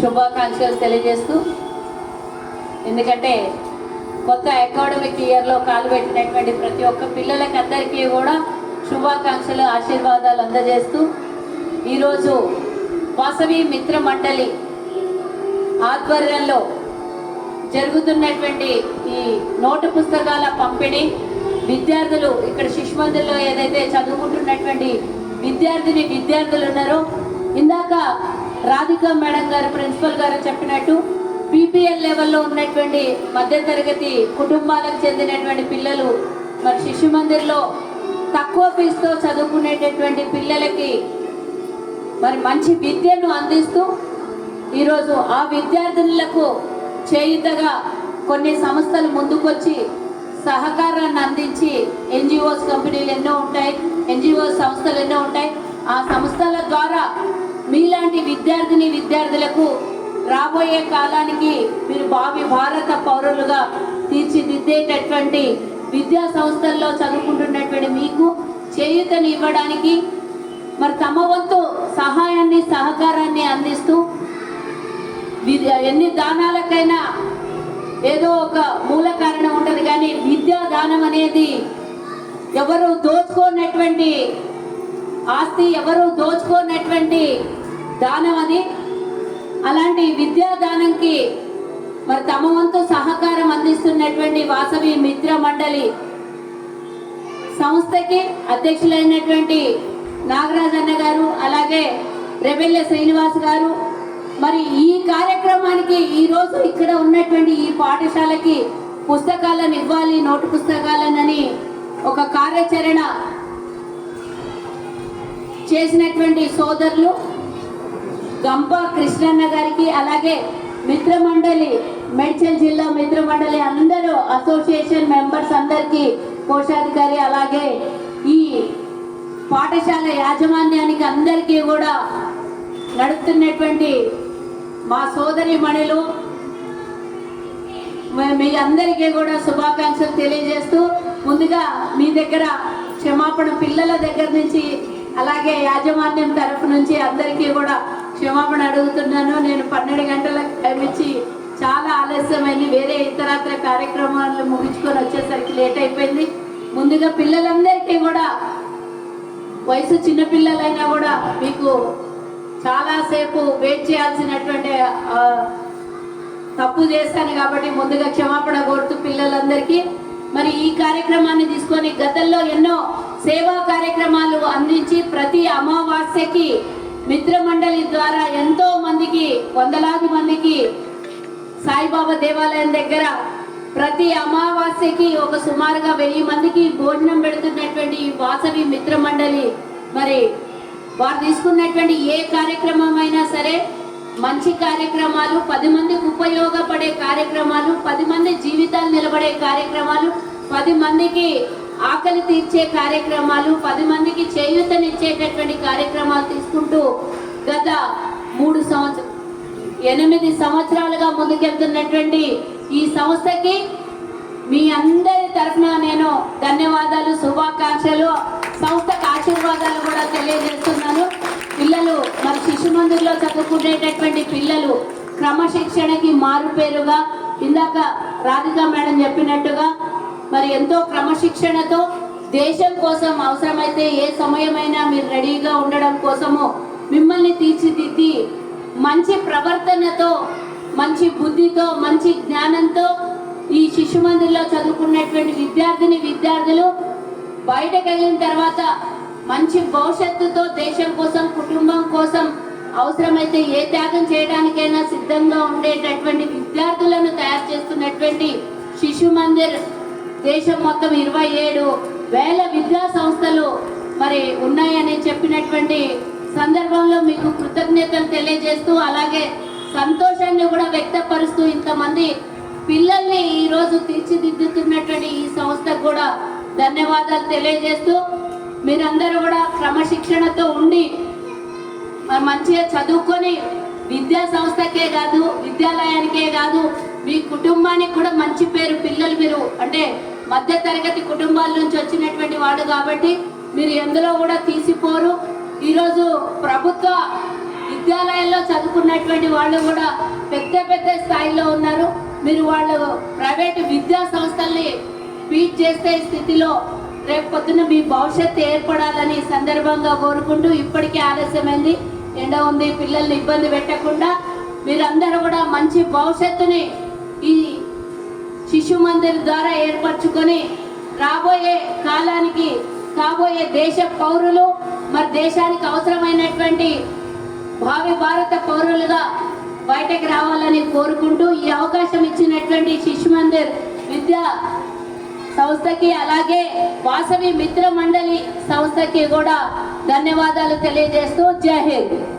శుభాకాంక్షలు తెలియజేస్తూ ఎందుకంటే కొత్త అకాడమిక్ ఇయర్లో కాలు పెట్టినటువంటి ప్రతి ఒక్క పిల్లలకి అందరికీ కూడా శుభాకాంక్షలు ఆశీర్వాదాలు అందజేస్తూ ఈరోజు వాసవి మిత్ర మండలి ఆధ్వర్యంలో జరుగుతున్నటువంటి ఈ నోటు పుస్తకాల పంపిణీ విద్యార్థులు ఇక్కడ శిశుమందిర్లో ఏదైతే చదువుకుంటున్నటువంటి విద్యార్థిని విద్యార్థులు ఉన్నారో ఇందాక రాధిక మేడం గారు ప్రిన్సిపల్ గారు చెప్పినట్టు బీపీఎల్ లెవెల్లో ఉన్నటువంటి మధ్యతరగతి కుటుంబాలకు చెందినటువంటి పిల్లలు మరి శిశు మందిర్లో తక్కువ ఫీజుతో చదువుకునేటటువంటి పిల్లలకి మరి మంచి విద్యను అందిస్తూ ఈరోజు ఆ విద్యార్థినులకు చేయుతగా కొన్ని సంస్థలు ముందుకొచ్చి సహకారాన్ని అందించి ఎన్జిఓస్ కంపెనీలు ఎన్నో ఉంటాయి ఎన్జిఓ సంస్థలు ఎన్నో ఉంటాయి. ఆ సంస్థల ద్వారా మీలాంటి విద్యార్థిని విద్యార్థులకు రాబోయే కాలానికి మీరు భావి భారత పౌరులుగా తీర్చిదిద్దేటటువంటి విద్యా సంస్థల్లో చదువుకుంటున్నటువంటి మీకు చేయూతని ఇవ్వడానికి మరి తమ వంతు సహాయాన్ని సహకారాన్ని అందిస్తూ ఎన్ని దానాలకైనా ఏదో ఒక మూల కారణం ఉంటుంది కానీ విద్యా దానం అనేది ఎవరు దోచుకోనటువంటి ఆస్తి ఎవరు దోచుకోనటువంటి దానం అది అలాంటి విద్యా దానంకి మరి తమ వంతు సహకారం అందిస్తున్నటువంటి వాసవి మిత్ర మండలి సంస్థకి అధ్యక్షులైనటువంటి నాగరాజన్న గారు అలాగే రెబెల్లె శ్రీనివాస్ గారు. మరి ఈ కార్యక్రమానికి ఈరోజు ఇక్కడ ఉన్నటువంటి ఈ పాఠశాలకి పుస్తకాలను ఇవ్వాలి నోటు పుస్తకాలనని ఒక కార్యాచరణ చేసినటువంటి సోదరులు. గంప కృష్ణన్న గారికి అలాగే మిత్రమండలి మేడ్చల్ జిల్లా మిత్రమండలి అందరూ అసోసియేషన్ మెంబర్స్ అందరికీ కోశాధికారి అలాగే ఈ పాఠశాల యాజమాన్యానికి అందరికీ కూడా నడుస్తున్నటువంటి మా సోదరి మణిలు మీ అందరికీ కూడా శుభాకాంక్షలు తెలియజేస్తూ ముందుగా మీ దగ్గర క్షమాపణ పిల్లల దగ్గర నుంచి అలాగే యాజమాన్యం తరఫు నుంచి అందరికీ కూడా క్షమాపణ అడుగుతున్నాను. నేను పన్నెండు గంటలకు టైం ఇచ్చి చాలా ఆలస్యమైంది. వేరే ఇతరత్ర కార్యక్రమాలు ముగించుకొని వచ్చేసరికి లేట్ అయిపోయింది. ముందుగా పిల్లలందరికీ కూడా వయసు చిన్నపిల్లలైనా కూడా మీకు చాలాసేపు వెయిట్ చేయాల్సినటువంటి తప్పు చేశాను కాబట్టి ముందుగా క్షమాపణ కోరుతూ పిల్లలందరికీ మరి ఈ కార్యక్రమాన్ని తీసుకొని గతంలో ఎన్నో సేవా కార్యక్రమాలు అందించి ప్రతి అమావాస్యకి మిత్రమండలి ద్వారా ఎంతో మందికి వందలాది మందికి సాయిబాబా దేవాలయం దగ్గర ప్రతి అమావాస్యకి ఒక సుమారుగా వెయ్యి మందికి భోజనం పెడుతున్నటువంటి వాసవి మిత్ర మండలి మరి వారు తీసుకున్నటువంటి ఏ కార్యక్రమం అయినా సరే మంచి కార్యక్రమాలు పది మందికి ఉపయోగపడే కార్యక్రమాలు పది మంది జీవితాలు నిలబడే కార్యక్రమాలు పది మందికి ఆకలి తీర్చే కార్యక్రమాలు పది మందికి చేయూతనిచ్చేటటువంటి కార్యక్రమాలు తీసుకుంటూ గత మూడు సంవత్సరం ఎనిమిది సంవత్సరాలుగా ముందుకెళ్తున్నటువంటి ఈ సంస్థకి మీ అందరి తరఫున నేను ధన్యవాదాలు శుభాకాంక్షలు సంస్థకు ఆశీర్వాదాలు కూడా తెలియజేస్తున్నాను. పిల్లలు మరి శిశు మందిర్లో చదువుకునేటటువంటి పిల్లలు క్రమశిక్షణకి మారుపేరుగా ఇందాక రాధిక మేడం చెప్పినట్టుగా మరి ఎంతో క్రమశిక్షణతో దేశం కోసం అవసరమైతే ఏ సమయమైనా మీరు రెడీగా ఉండడం కోసము మిమ్మల్ని తీర్చిదిద్ది మంచి ప్రవర్తనతో మంచి బుద్ధితో మంచి జ్ఞానంతో ఈ శిశు మందిర్లో చదువుకున్నటువంటి విద్యార్థిని విద్యార్థులు బయటకు వెళ్ళిన తర్వాత మంచి భవిష్యత్తుతో దేశం కోసం కుటుంబం కోసం అవసరమైతే ఏ త్యాగం చేయడానికైనా సిద్ధంగా ఉండేటటువంటి విద్యార్థులను తయారు చేస్తున్నటువంటి శిశు మందిర్ దేశం మొత్తం ఇరవై ఏడు వేల విద్యా సంస్థలు మరి ఉన్నాయని చెప్పినటువంటి సందర్భంలో మీకు కృతజ్ఞతలు తెలియజేస్తూ అలాగే సంతోషాన్ని కూడా వ్యక్తపరుస్తూ ఇంతమంది పిల్లల్ని ఈరోజు తీర్చిదిద్దుతున్నటువంటి ఈ సంస్థకు కూడా ధన్యవాదాలు తెలియజేస్తూ మీరందరూ కూడా క్రమశిక్షణతో ఉండి మంచిగా చదువుకొని విద్యా సంస్థకే కాదు విద్యాలయానికే కాదు మీ కుటుంబానికి కూడా మంచి పేరు పిల్లలు మీరు అంటే మధ్య తరగతి కుటుంబాల నుంచి వచ్చినటువంటి వాడు కాబట్టి మీరు ఎందులో కూడా తీసిపోరు. ఈరోజు ప్రభుత్వ విద్యాలయాల్లో చదువుకున్నటువంటి వాళ్ళు కూడా పెద్ద పెద్ద స్థాయిలో ఉన్నారు. మీరు వాళ్ళు ప్రైవేటు విద్యా సంస్థల్ని బీట్ చేసే స్థితిలో రేపు పొద్దున మీ భవిష్యత్తు ఏర్పడాలని సందర్భంగా కోరుకుంటూ ఇప్పటికే ఆలస్యమైంది. ఎండ ఉంది పిల్లల్ని ఇబ్బంది పెట్టకుండా మీరందరూ కూడా మంచి భవిష్యత్తుని ఈ శిశు మందిర్ ద్వారా ఏర్పరచుకొని రాబోయే కాలానికి కాబోయే దేశ పౌరులు మరి దేశానికి అవసరమైనటువంటి భావి భారత పౌరులుగా బయటకు రావాలని కోరుకుంటూ ఈ అవకాశం ఇచ్చినటువంటి శిశు మందిర్ విద్యా సంస్థకి అలాగే వాసవి మిత్ర మండలి సంస్థకి కూడా ధన్యవాదాలు తెలియజేస్తూ జై హింద్.